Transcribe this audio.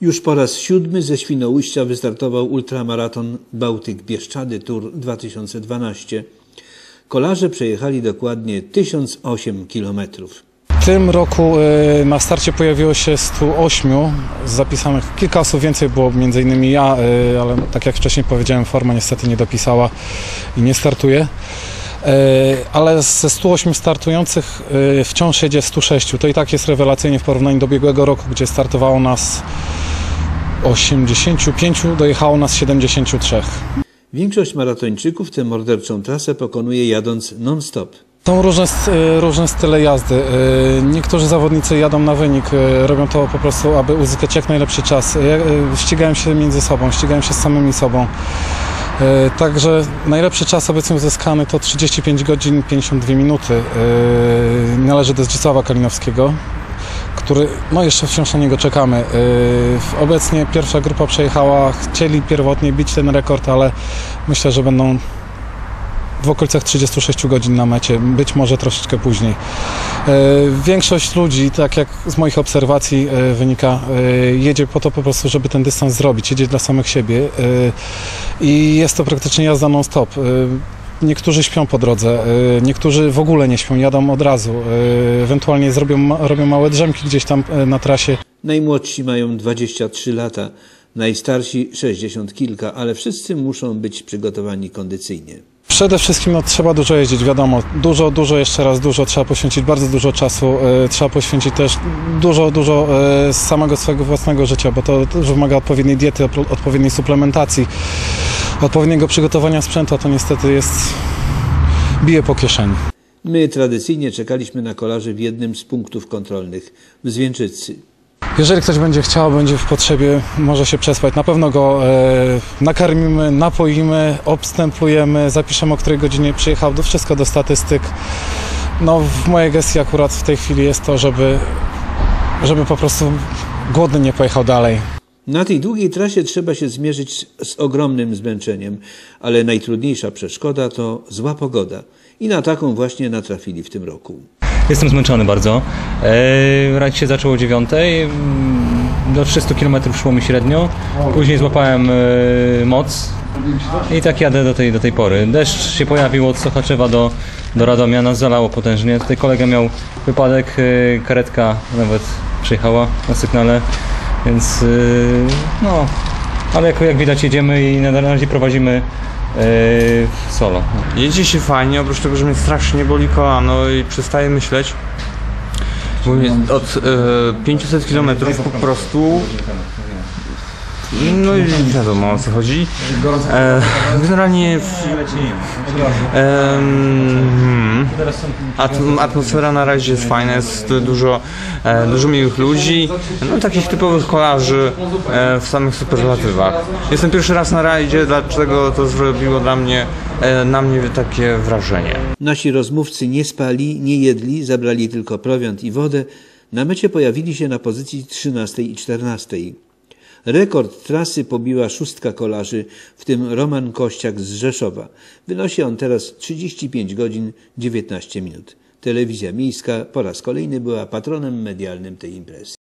Już po raz siódmy ze Świnoujścia wystartował ultramaraton Bałtyk Bieszczady Tour 2012. Kolarze przejechali dokładnie 1008 kilometrów. W tym roku y, na starcie pojawiło się 108 zapisanych. Kilka osób więcej było, między innymi ja, y, ale tak jak wcześniej powiedziałem, forma niestety nie dopisała i nie startuje. Y, Ale ze 108 startujących wciąż jedzie 106. To i tak jest rewelacyjnie w porównaniu do ubiegłego roku, gdzie startowało nas 85, dojechało nas 73. Większość maratończyków tę morderczą trasę pokonuje jadąc non-stop. Są różne, y, różne style jazdy. Y, Niektórzy zawodnicy jadą na wynik, y, robią to po prostu, aby uzyskać jak najlepszy czas. Ścigają się między sobą, ścigają się z samymi sobą. Także najlepszy czas obecnie uzyskany to 35 godzin 52 minuty. Należy do Zdzisława Kalinowskiego, który, no jeszcze wciąż na niego czekamy. Y, Obecnie pierwsza grupa przejechała, chcieli pierwotnie bić ten rekord, ale myślę, że będą w okolicach 36 godzin na mecie, być może troszeczkę później. E, Większość ludzi, tak jak z moich obserwacji e, wynika, jedzie po to po prostu, żeby ten dystans zrobić, jedzie dla samych siebie i jest to praktycznie jazda non-stop. Niektórzy śpią po drodze, e, niektórzy w ogóle nie śpią, jadą od razu, e, ewentualnie zrobią, robią małe drzemki gdzieś tam e, na trasie. Najmłodsi mają 23 lata, najstarsi 60 kilka, ale wszyscy muszą być przygotowani kondycyjnie. Przede wszystkim no, trzeba dużo jeździć, wiadomo. Dużo, dużo, jeszcze raz dużo. Trzeba poświęcić bardzo dużo czasu. E, trzeba poświęcić też dużo, dużo z samego swojego własnego życia, bo to też wymaga odpowiedniej diety, odpowiedniej suplementacji, odpowiedniego przygotowania sprzętu, a to niestety jest... bije po kieszeni. My tradycyjnie czekaliśmy na kolarzy w jednym z punktów kontrolnych w Zwięczycy. Jeżeli ktoś będzie chciał, będzie w potrzebie, może się przespać. Na pewno go e, nakarmimy, napoimy, obstemplujemy, zapiszemy o której godzinie przyjechał, do, wszystko do statystyk. No, w mojej gestii akurat w tej chwili jest to, żeby, żeby po prostu głodny nie pojechał dalej. Na tej długiej trasie trzeba się zmierzyć z ogromnym zmęczeniem, ale najtrudniejsza przeszkoda to zła pogoda. I na taką właśnie natrafili w tym roku. Jestem zmęczony bardzo. E, Rajd się zaczął o 9. mm, Do 300 km szło mi średnio. Później złapałem e, moc i tak jadę do tej, do tej pory. Deszcz się pojawił od Sochaczewa do, do Radomia, nas zalało potężnie. Tutaj kolega miał wypadek, e, karetka nawet przyjechała na sygnale, więc e, no, ale jak, jak widać jedziemy i na razie prowadzimy e, solo. Jedzie się fajnie, oprócz tego, że mnie strasznie boli kolano i przestaję myśleć. Bo mnie od e, 500 km po prostu. No i wiadomo o co chodzi. E, generalnie w, em, atm- atmosfera na razie jest fajna, jest dużo, e, dużo miłych ludzi, no takich typowych kolarzy e, w samych superlatywach. Jestem pierwszy raz na rajdzie, dlaczego to zrobiło dla mnie, e, na mnie takie wrażenie. Nasi rozmówcy nie spali, nie jedli, zabrali tylko prowiant i wodę. Na mecie pojawili się na pozycji 13 i 14. Rekord trasy pobiła szóstka kolarzy, w tym Roman Kościak z Rzeszowa. Wynosi on teraz 35 godzin 19 minut. Telewizja Miejska po raz kolejny była patronem medialnym tej imprezy.